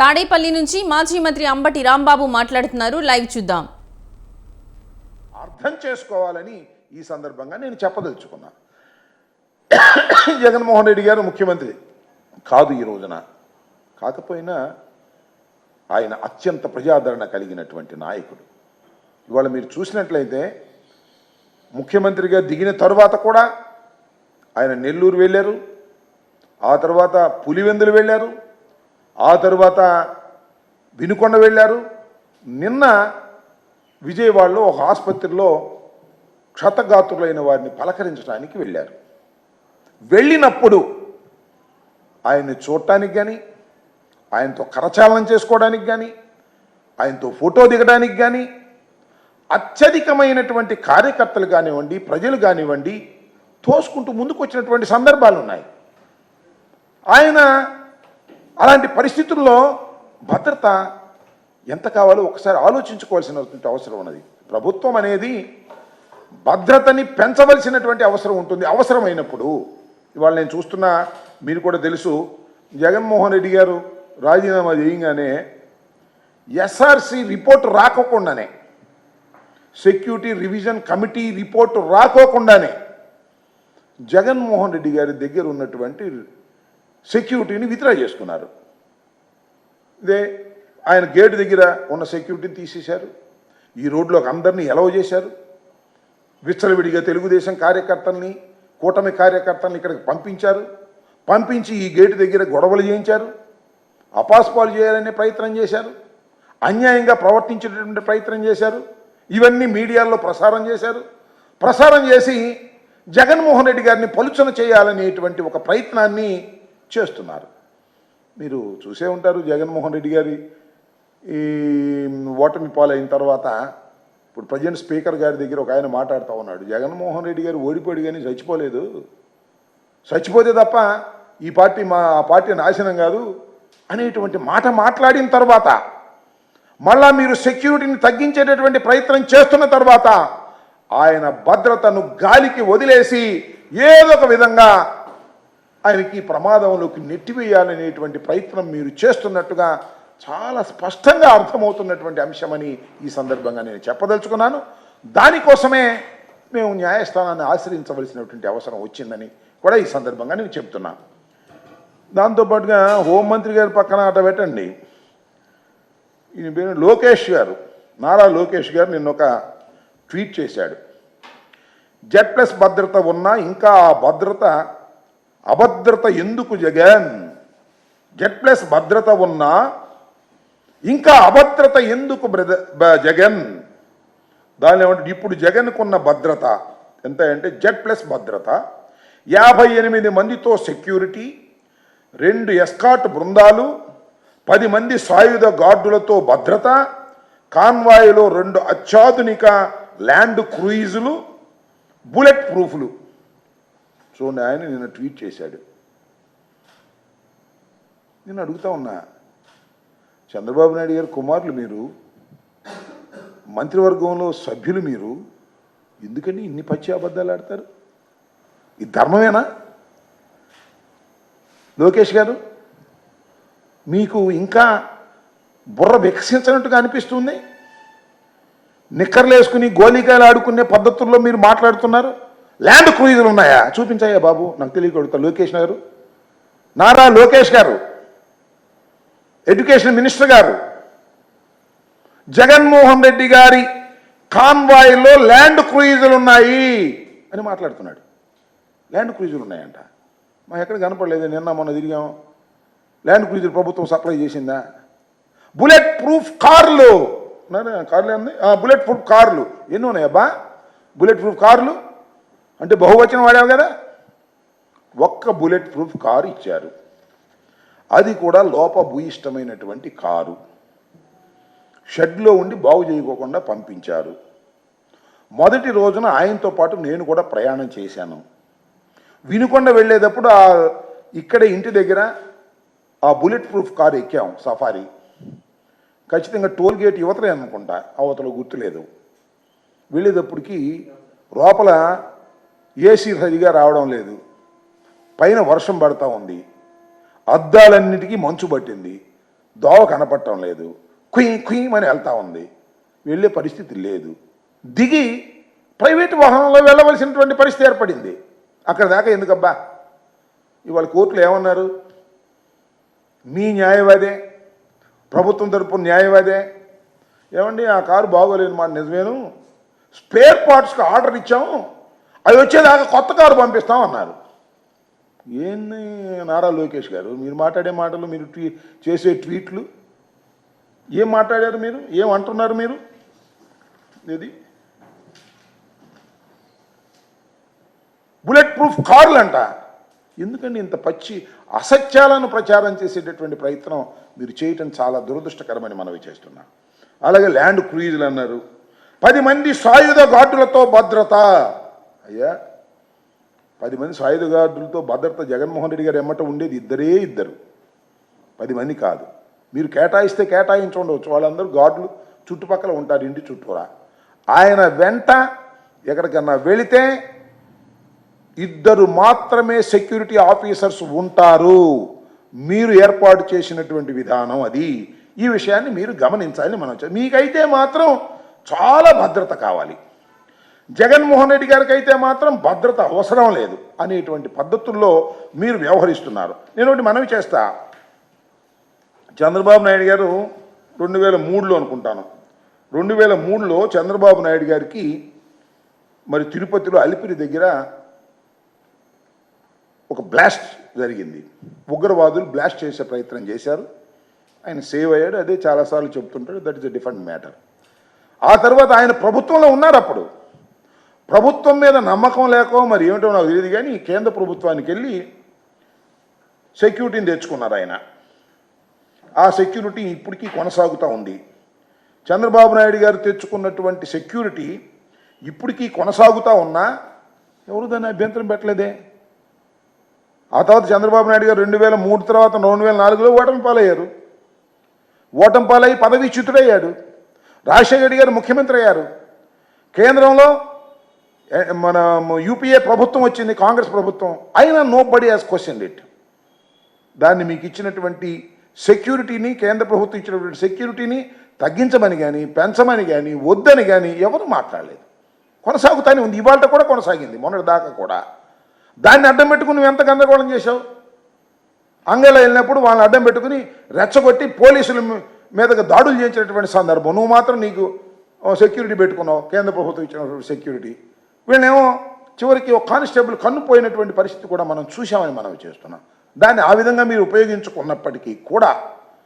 తాడేపల్లి నుంచి మాజీ మంత్రి అంబటి రాంబాబు మాట్లాడుతున్నారు. లైవ్ చూద్దాం. అర్థం చేసుకోవాలని ఈ సందర్భంగా నేను చెప్పదలుచుకున్నా. జగన్మోహన్ రెడ్డి గారు ముఖ్యమంత్రి. కాదు ఈ రోజున. కాకపోయినా ఆయన అత్యంత ప్రజాదరణ కలిగినటువంటి నాయకుడు. ఇవాళ మీరు చూసినట్లయితే ముఖ్యమంత్రిగా దిగిన తరువాత కూడా ఆయన నెల్లూరు వెళ్ళారు. ఆ తర్వాత పులివెందులు వెళ్ళారు. ఆ తర్వాత వినుకొండ వెళ్ళారు. నిన్న విజయవాడలో ఒక ఆసుపత్రిలో క్షతగాత్రులైన వారిని పలకరించడానికి వెళ్ళారు. వెళ్ళినప్పుడు ఆయన్ని చూడటానికి కానీ ఆయనతో కరచాలనం చేసుకోవడానికి కానీ ఆయనతో ఫోటో దిగడానికి కానీ అత్యధికమైనటువంటి కార్యకర్తలు కానివ్వండి ప్రజలు కానివ్వండి తోసుకుంటూ ముందుకు వచ్చినటువంటి సందర్భాలు ఉన్నాయి ఆయన అలాంటి పరిస్థితుల్లో భద్రత ఎంత కావాలో ఒకసారి ఆలోచించుకోవాల్సిన అవసరం ఉన్నది. ప్రభుత్వం అనేది భద్రతని పెంచవలసినటువంటి అవసరం ఉంటుంది. అవసరమైనప్పుడు ఇవాళ నేను చూస్తున్నా మీరు కూడా తెలుసు జగన్మోహన్ రెడ్డి గారు రాజీనామా చేయగానే ఎస్ఆర్సి రిపోర్ట్ రాకోకుండానే సెక్యూరిటీ రివిజన్ కమిటీ రిపోర్ట్ రాకోకుండానే జగన్మోహన్ రెడ్డి గారి దగ్గర ఉన్నటువంటి సెక్యూరిటీని విత్డ్రా చేసుకున్నారు. ఇదే ఆయన గేటు దగ్గర ఉన్న సెక్యూరిటీని తీసేశారు. ఈ రోడ్లోకి అందరినీ ఎలవ్ చేశారు. విచ్చలవిడిగా తెలుగుదేశం కార్యకర్తల్ని కూటమి కార్యకర్తల్ని ఇక్కడికి పంపించారు. పంపించి ఈ గేటు దగ్గర గొడవలు చేయించారు. అపాస్పాలు చేయాలనే ప్రయత్నం చేశారు. అన్యాయంగా ప్రవర్తించేటటువంటి ప్రయత్నం చేశారు. ఇవన్నీ మీడియాలో ప్రసారం చేశారు. ప్రసారం చేసి జగన్మోహన్ రెడ్డి గారిని పలుచన చేయాలనేటువంటి ఒక ప్రయత్నాన్ని చేస్తున్నారు. మీరు చూసే ఉంటారు జగన్మోహన్ రెడ్డి గారి ఈ ఓటమి పాలైన తర్వాత ఇప్పుడు ప్రజెంట్ స్పీకర్ గారి దగ్గర ఒక ఆయన మాట్లాడుతూ ఉన్నాడు. జగన్మోహన్ రెడ్డి గారు ఓడిపోయాడు కానీ చచ్చిపోలేదు. చచ్చిపోతే తప్ప ఈ పార్టీ మా ఆ పార్టీ నాశనం కాదు అనేటువంటి మాట మాట్లాడిన తర్వాత మళ్ళా మీరు సెక్యూరిటీని తగ్గించేటటువంటి ప్రయత్నం చేస్తున్న తర్వాత ఆయన భద్రతను గాలికి వదిలేసి ఏదో ఒక విధంగా ఆయనకి ప్రమాదంలోకి నెట్టివేయాలనేటువంటి ప్రయత్నం మీరు చేస్తున్నట్టుగా చాలా స్పష్టంగా అర్థమవుతున్నటువంటి అంశమని ఈ సందర్భంగా నేను చెప్పదలుచుకున్నాను. దానికోసమే మేము న్యాయస్థానాన్ని ఆశ్రయించవలసినటువంటి అవసరం వచ్చిందని కూడా ఈ సందర్భంగా నేను చెప్తున్నాను. దాంతోపాటుగా హోంమంత్రి గారి పక్కన అట పెట్టండి. ఈయన పేరు లోకేష్ గారు నారా లోకేష్ గారు నిన్న ఒక ట్వీట్ చేశాడు. జెడ్ ప్లస్ భద్రత ఉన్నా ఇంకా ఆ భద్రత అభద్రత ఎందుకు జగన్? జెడ్ ప్లస్ భద్రత ఉన్నా ఇంకా అభద్రత ఎందుకు బ్రద బ- జగన్? దాని ఏమంటే ఇప్పుడు జగన్కున్న భద్రత ఎంత అంటే జెడ్ ప్లస్ భద్రత యాభై ఎనిమిది మందితో సెక్యూరిటీ రెండు ఎస్కాట్ బృందాలు పది మంది సాయుధ గార్డులతో భద్రత కాన్వాయ్లో రెండు అత్యాధునిక ల్యాండ్ క్రూయిజులు బుల్లెట్ ప్రూఫ్లు. చూడండి ఆయన నిన్న ట్వీట్ చేశాడు. నేను అడుగుతా ఉన్నా. చంద్రబాబు నాయుడు గారు కుమారులు మీరు. మంత్రివర్గంలో సభ్యులు మీరు. ఎందుకని ఇన్ని పచ్చి అబద్ధాలు ఆడతారు? ఇది ధర్మమేనా? లోకేష్ గారు మీకు ఇంకా బుర్ర వికసించినట్టుగా అనిపిస్తుంది? నిక్కర్లు వేసుకుని గోళీకాయలు ఆడుకునే పద్ధతుల్లో మీరు మాట్లాడుతున్నారు? ల్యాండ్ క్రూయిజులు ఉన్నాయా? చూపించాయా బాబు? నాకు తెలియకూడదు లోకేష్ గారు? నారా లోకేష్ గారు? ఎడ్యుకేషన్ మినిస్టర్ గారు? జగన్మోహన్ రెడ్డి గారి కాన్వాయ్లో ల్యాండ్ క్రూయిజులు ఉన్నాయి అని మాట్లాడుతున్నాడు. ల్యాండ్ క్రూయిజులు ఉన్నాయంట. మా ఎక్కడ కనపడలేదు. నిన్న మొన్న తిరిగాం. ల్యాండ్ క్రూయిజులు ప్రభుత్వం సప్లై చేసిందా? బుల్లెట్ ప్రూఫ్ కార్లు. కార్లు బుల్లెట్ ప్రూఫ్ కార్లు. ఎన్ని ఉన్నాయబ్బా బుల్లెట్ ప్రూఫ్ కార్లు? అంటే బహువచనం వాడావు కదా? ఒక్క బుల్లెట్ ప్రూఫ్ కారు ఇచ్చారు. అది కూడా లోపభూయిష్టమైనటువంటి కారు. షెడ్లో ఉండి బాగు చేయకోకుండా పంపించారు. మొదటి రోజున ఆయనతో పాటు నేను కూడా ప్రయాణం చేశాను. వినుకొండ వెళ్ళేటప్పుడు ఆ ఇక్కడ ఇంటి దగ్గర ఆ బుల్లెట్ ప్రూఫ్ కారు ఎక్కాం సఫారీ. ఖచ్చితంగా టోల్ గేట్ యువతలే అనుకుంటా అవతల గుర్తులేదు. వెళ్ళేటప్పటికి లోపల ఏసీ సరిగా రావడం లేదు. పైన వర్షం పడతా ఉంది. అద్దాలన్నిటికీ మంచు పట్టింది. దోవ కనపడటం లేదు. కుయ్ అని వెళ్తా ఉంది. వెళ్ళే పరిస్థితి లేదు. దిగి ప్రైవేట్ వాహనంలో వెళ్ళవలసినటువంటి పరిస్థితి ఏర్పడింది. అక్కడ దాకా ఎందుకబ్బా? ఇవాళ కోర్టులు ఏమన్నారు? మీ న్యాయవాదే ప్రభుత్వం తరపున న్యాయవాదే ఏమండి ఆ కారు బాగోలేదు మాట నిజమేను? స్పేర్ పార్ట్స్కి ఆర్డర్ ఇచ్చాము. అవి వచ్చేదాకా కొత్త కారు పంపిస్తాం అన్నారు. ఏంది నారా లోకేష్ గారు? మీరు మాట్లాడే మాటలు మీరు ట్వీ చేసే ట్వీట్లు. ఏం మాట్లాడారు మీరు? ఏం అంటున్నారు మీరు? ఇది బుల్లెట్ ప్రూఫ్ కార్లు అంట ఎందుకండి ఇంత పచ్చి అసత్యాలను ప్రచారం చేసేటటువంటి ప్రయత్నం మీరు చేయటం చాలా దురదృష్టకరమని మనవి చేస్తున్నా. అలాగే ల్యాండ్ క్రూయిజులు అన్నారు. పది మంది సాయుధ గార్డులతో భద్రత. అయ్యా పది మంది సాయుధ గార్డులతో భద్రత జగన్మోహన్ రెడ్డి గారు ఎమ్మట ఉండేది ఇద్దరే ఇద్దరు. పది మంది కాదు. మీరు కేటాయిస్తే కేటాయించి ఉండవచ్చు వాళ్ళందరూ గార్డులు చుట్టుపక్కల ఉంటారు ఇంటి చుట్టూరా. ఆయన వెంట ఎక్కడికన్నా వెళితే ఇద్దరు మాత్రమే సెక్యూరిటీ ఆఫీసర్స్ ఉంటారు. మీరు ఏర్పాటు చేసినటువంటి విధానం అది. ఈ విషయాన్ని మీరు గమనించాలని మనం. మీకైతే మాత్రం చాలా భద్రత కావాలి. జగన్మోహన్ రెడ్డి గారికి అయితే మాత్రం భద్రత అవసరం లేదు అనేటువంటి పద్ధతుల్లో మీరు వ్యవహరిస్తున్నారు. నేను ఒకటి మనవి చేస్తా. చంద్రబాబు నాయుడు గారు రెండు వేల మూడులో అనుకుంటాను. రెండు వేల మూడులో చంద్రబాబు నాయుడు గారికి మరి తిరుపతిలో అలిపిరి దగ్గర ఒక బ్లాస్ట్ జరిగింది. ఉగ్రవాదులు బ్లాస్ట్ చేసే ప్రయత్నం చేశారు. ఆయన సేవ్ అయ్యాడు. అదే చాలాసార్లు చెప్తుంటాడు that is a different matter. ఆ తర్వాత ఆయన ప్రభుత్వంలో ఉన్నారు అప్పుడు. ప్రభుత్వం మీద నమ్మకం లేకో మరి ఏమిటో నాకు తెలియదు కానీ కేంద్ర ప్రభుత్వానికి వెళ్ళి సెక్యూరిటీని తెచ్చుకున్నారు ఆయన. ఆ సెక్యూరిటీ ఇప్పటికీ కొనసాగుతూ ఉంది. చంద్రబాబు నాయుడు గారు తెచ్చుకున్నటువంటి సెక్యూరిటీ ఇప్పటికీ కొనసాగుతూ ఉన్నా ఎవరు దాన్ని అభ్యంతరం పెట్టలేదే? ఆ తర్వాత చంద్రబాబు నాయుడు గారు రెండు వేల మూడు తర్వాత రెండు వేల నాలుగులో ఓటమి పాలయ్యారు. ఓటమి పాలయ్యి పదవీచ్యుతుడయ్యాడు. రాజశేఖర రెడ్డి గారు ముఖ్యమంత్రి అయ్యారు. కేంద్రంలో మన యూపీఏ ప్రభుత్వం వచ్చింది కాంగ్రెస్ ప్రభుత్వం. అయినా nobody as question it దాన్ని మీకు ఇచ్చినటువంటి సెక్యూరిటీని కేంద్ర ప్రభుత్వం ఇచ్చినటువంటి సెక్యూరిటీని తగ్గించమని కానీ పెంచమని కానీ వద్దని కానీ ఎవరు మాట్లాడలేదు. కొనసాగుతానే ఉంది. ఇవాళ కూడా కొనసాగింది. మొన్నటి దాకా కూడా. దాన్ని అడ్డం పెట్టుకుని నువ్వు ఎంత గందరగోళం చేశావు? అంగళ వెళ్ళినప్పుడు వాళ్ళని అడ్డం పెట్టుకుని రెచ్చగొట్టి పోలీసుల మీ- మీదకి దాడులు చేయించినటువంటి సందర్భం. నువ్వు మాత్రం నీకు సెక్యూరిటీ పెట్టుకున్నావు. కేంద్ర ప్రభుత్వం ఇచ్చినటువంటి సెక్యూరిటీ వీళ్ళేమో చివరికి ఒక కానిస్టేబుల్ కన్ను పోయినటువంటి పరిస్థితి కూడా మనం చూసామని మనం చేస్తున్నాం. దాన్ని ఆ విధంగా మీరు ఉపయోగించుకున్నప్పటికీ కూడా